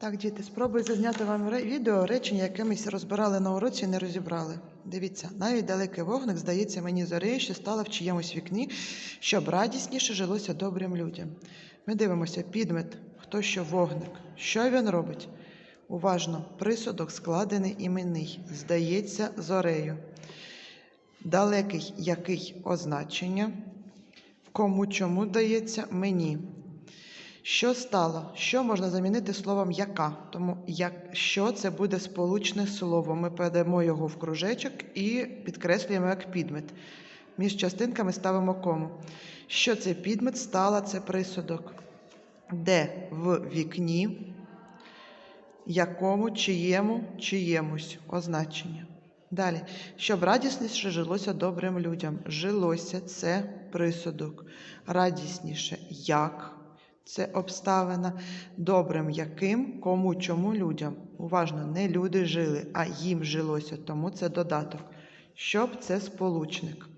Так, діти, спробую зазняти вам відео речення, яке ми розбирали на уроці і не розібрали. Дивіться, навіть далекий вогник здається мені зорею, що стала в чиємусь вікні, щоб радісніше жилося добрим людям. Ми дивимося, підмет, хто що вогник. Що він робить? Уважно, присудок складений іменний, здається зорею. Далекий який означення, кому чому дається мені. Що стало? Що можна замінити словом яка? Тому як що це буде сполучне слово. Ми передамо його в кружечок і підкреслюємо як підмет. Між частинками ставимо кому. Що це підмет стала це присудок. Де в вікні, якому, чиєму, чиємусь означення. Далі, щоб радісніше жилося добрим людям. Жилося це присудок. Радісніше як це обставина. Добрим яким, кому, чому людям. Уважно, не люди жили, а їм жилося, тому це додаток. Щоб це сполучник.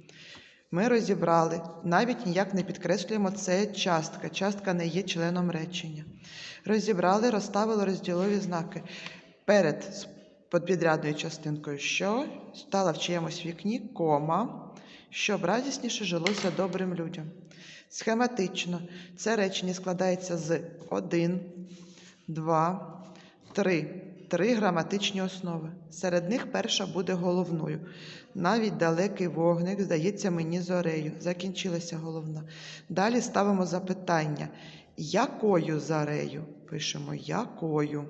Ми розібрали, навіть ніяк не підкреслюємо, це частка. Частка не є членом речення. Розібрали, розставили розділові знаки перед підрядною частинкою, що стала в чиємусь вікні, кома, щоб радісніше жилося добрим людям. Схематично це речення складається з 1, 2, 3. Три граматичні основи. Серед них перша буде головною. Навіть далекий вогник здається мені зорею. Закінчилася головна. Далі ставимо запитання. Якою зарею? Пишемо якою.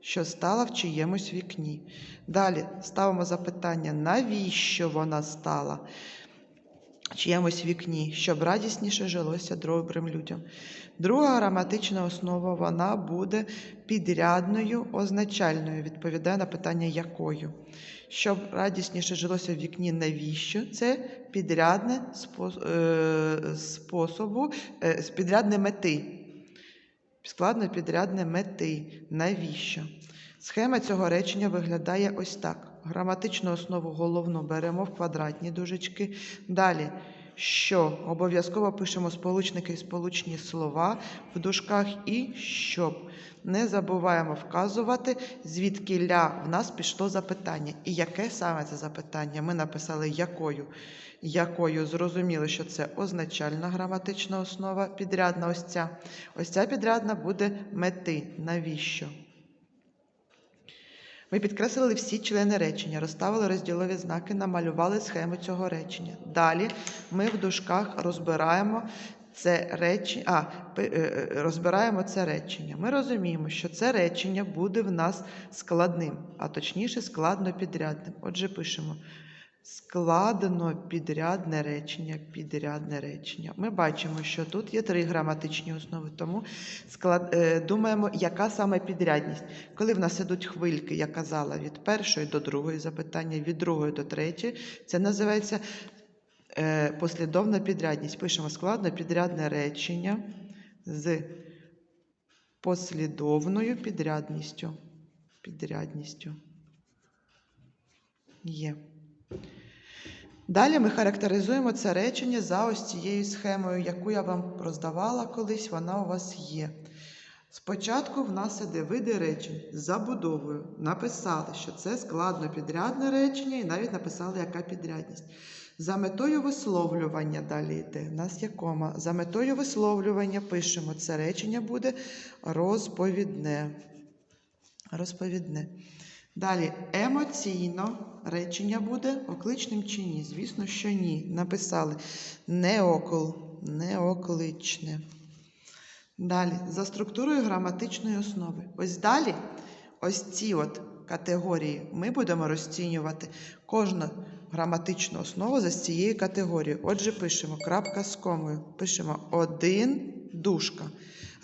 Що стала в чиємусь вікні. Далі ставимо запитання, навіщо вона стала чиємусь вікні, щоб радісніше жилося добрим людям. Друга граматична основа вона буде підрядною означальною, відповідає на питання якою. Щоб радісніше жилося в вікні, навіщо? Це підрядне е, способу, е, підрядне мети. Складно підрядне мети. Навіщо? Схема цього речення виглядає ось так. Граматичну основу головну беремо в квадратні дужечки. Далі, що обов'язково пишемо сполучники і сполучні слова в дужках і щоб. Не забуваємо вказувати, звідки ля в нас пішло запитання. І яке саме це запитання? Ми написали якою. Якою зрозуміло, що це означальна граматична основа, підрядна ось ця. Ось ця підрядна буде мети. Навіщо? Ми підкреслили всі члени речення, розставили розділові знаки, намалювали схему цього речення. Далі ми в дужках розбираємо це речення, а, е, е, розбираємо це речення. Ми розуміємо, що це речення буде в нас складним, а точніше складно-підрядним. Отже, пишемо складно підрядне речення, підрядне речення. Ми бачимо, що тут є три граматичні основи, тому склад, е, думаємо, яка саме підрядність. Коли в нас ідуть хвильки, я казала, від першої до другої запитання, від другої до третьої, це називається е, послідовна підрядність. Пишемо складно підрядне речення з послідовною підрядністю. Підрядністю. Є. Далі ми характеризуємо це речення за ось цією схемою, яку я вам роздавала колись, вона у вас є. Спочатку в нас іде види речень з забудовою. Написали, що це складно підрядне речення, і навіть написали, яка підрядність. За метою висловлювання далі йде. У нас є кома. За метою висловлювання пишемо, це речення буде розповідне. Розповідне. Далі емоційно речення буде окличним чи ні? Звісно, що ні. Написали неокл, неокличне. Далі, за структурою граматичної основи. Ось далі, ось ці от категорії ми будемо розцінювати кожну граматичну основу за цією категорією. Отже, пишемо крапка з комою. Пишемо один дужка.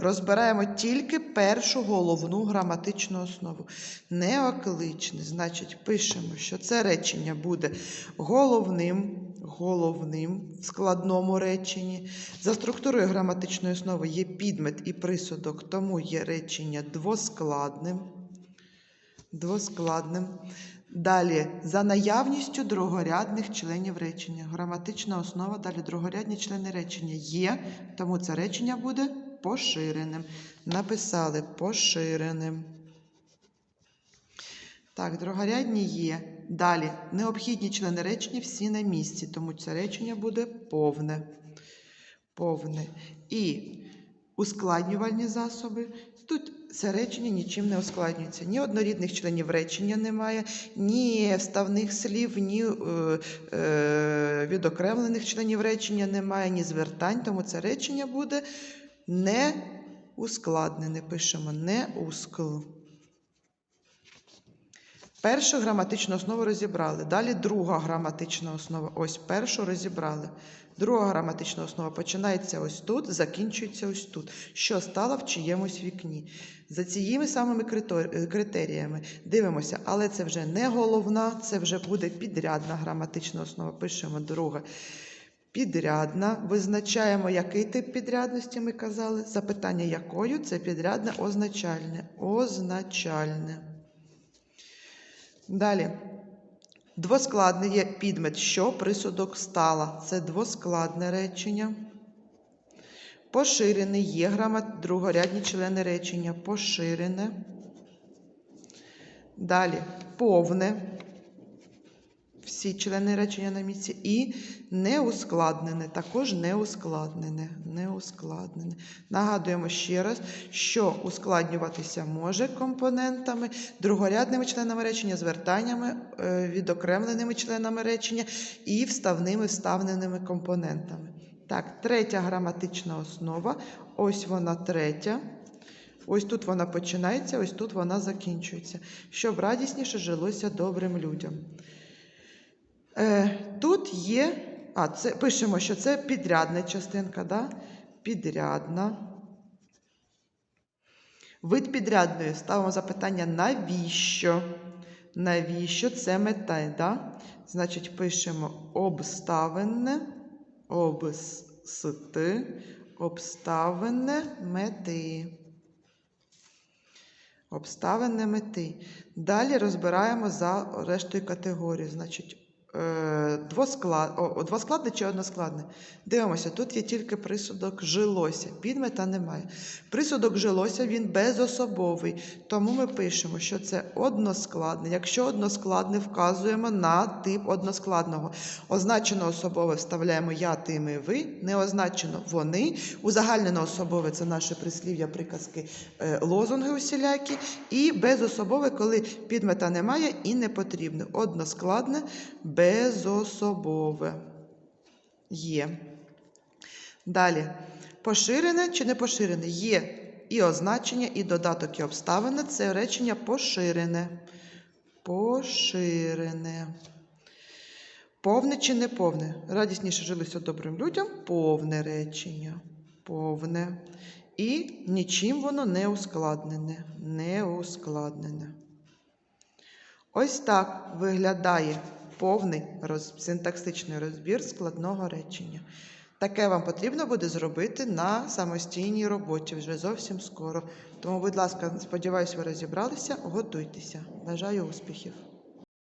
Розбираємо тільки першу головну граматичну основу. Неокличне, значить, пишемо, що це речення буде головним, головним в складному реченні. За структурою граматичної основи є підмет і присудок, тому є речення двоскладним. Двоскладним. Далі, за наявністю другорядних членів речення. Граматична основа, далі другорядні члени речення є, тому це речення буде поширеним. Написали поширеним. Так, другорядні є. Далі. Необхідні члени речення всі на місці, тому це речення буде повне. Повне. І ускладнювальні засоби. Тут це речення нічим не ускладнюється. Ні однорідних членів речення немає, ні вставних слів, ні е, е, відокремлених членів речення немає, ні звертань, тому це речення буде не ускладнене. Пишемо не ускл. Першу граматичну основу розібрали. Далі друга граматична основа. Ось першу розібрали. Друга граматична основа починається ось тут, закінчується ось тут. Що стало в чиємусь вікні. За цією самими критеріями дивимося, але це вже не головна, це вже буде підрядна граматична основа. Пишемо друга. Підрядна. Визначаємо, який тип підрядності ми казали. Запитання якою це підрядне означальне. Означальне. Далі. Двоскладний є підмет, що присудок стала. Це двоскладне речення. Поширений є грамат, другорядні члени речення. Поширене. Далі повне. Всі члени речення на місці. І неускладнене. Також неускладнене. Неускладнене. Нагадуємо ще раз, що ускладнюватися може компонентами, другорядними членами речення, звертаннями, е, відокремленими членами речення і вставними вставненими компонентами. Так, третя граматична основа. Ось вона третя. Ось тут вона починається, ось тут вона закінчується. Щоб радісніше жилося добрим людям. Е, тут є. А, це пишемо, що це підрядна частинка, да? підрядна. Вид підрядної ставимо запитання навіщо? Навіщо це мета? Да? Значить, пишемо обставине, обсти, обставине мети. Обставини мети. Далі розбираємо за рештою категорій. Значить, е, двоскладне чи односкладне. Дивимося, тут є тільки присудок жилося. Підмета немає. Присудок жилося він безособовий. Тому ми пишемо, що це односкладне. Якщо односкладне, вказуємо на тип односкладного. Означено особове вставляємо я, ти, ми, ви. Не означено вони. Узагальнено особове це наше прислів'я, приказки, е, лозунги усілякі. І безособове, коли підмета немає і не потрібне. Односкладне, безособове. Є. Далі. Поширене чи не поширене? Є і означення, і додаток, і обставини. Це речення поширене. Поширене. Повне чи не повне? Радісніше жилося добрим людям. Повне речення. Повне. І нічим воно не ускладнене. Не ускладнене. Ось так виглядає повний роз... синтаксичний розбір складного речення. Таке вам потрібно буде зробити на самостійній роботі вже зовсім скоро. Тому, будь ласка, сподіваюся, ви розібралися. Готуйтеся. Бажаю успіхів!